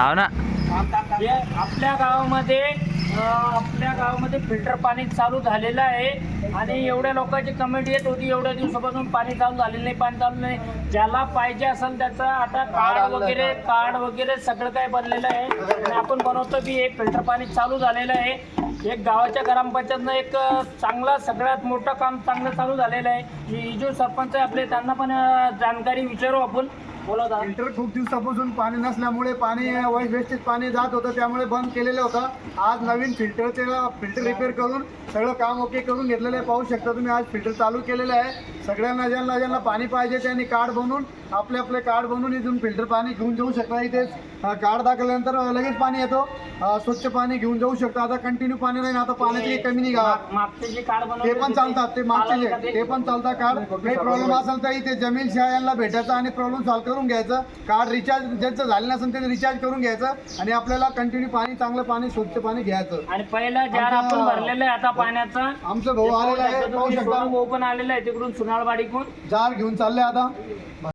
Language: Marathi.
हो ना. हे आपल्या गावामध्ये अं, आपल्या गावामध्ये फिल्टर पाणी चालू झालेलं आहे. आणि एवढ्या लोकांची कमेंट येत होती एवढ्या दिवसापासून पाणी चालू झालेलं नाही पाणी चालू नाही. ज्याला पाहिजे असेल त्याचं आता कार्ड वगैरे कार्ड वगैरे सगळं काय बनलेलं आहे. आणि आपण बनवतो की हे फिल्टर पाणी चालू झालेलं आहे. एक गावाच्या ग्रामपंचायतनं एक अं, चांगला सगळ्यात मोठं काम चांगलं चालू झालेलं आहे. हे जो सरपंच आहे आपले त्यांना पण अं, जानकारी विचारू आपण. फिल्टर खूप दिवसापासून पाणी नसल्यामुळे पाणी वेस्टेज पाणी जात होतं त्यामुळे बंद केलेलं होतं. आज नवीन फिल्टरचे फिल्टर रिपेअर करून सगळं काम ओके करून घेतलेलं आहे. पाहू शकता तुम्ही आज फिल्टर चालू केलेलं आहे. सगळ्यांना ज्यांना ज्यांना पाणी पाहिजे त्यांनी कार्ड बनवून आपले आपले कार्ड बनवून इथून फिल्टर पाणी घेऊन जाऊ शकता. इथे कार्ड दाखवल्यानंतर लगेच पाणी येतो. स्वच्छ पाणी घेऊन जाऊ शकता. आता कंटिन्यू पाणी राहील. आता पाण्याची कमी नाही बनवले ते पण चालतात. ते मागचे जे ते? पण चालतात कार्ड काही प्रॉब्लेम असेल तर इथे जमीन शाह यांना भेटायचं आणि प्रॉब्लेम सॉल्व्ह करून घ्यायचं. कार्ड रिचार्ज ज्यांचं झालं नसेल ते रिचार्ज करून घ्यायचं आणि आपल्याला कंटिन्यू पाणी चांगलं पाणी स्वच्छ पाणी घ्यायचं. आणि पहिला जार आपण भरलेलं आहे आता पाण्याचा आमचं भाऊ आलेला आहे पाहू शकता भाऊ पण आलेला आहे तिकडून सुनाळवाडीकडून जार घेऊन चालले आता.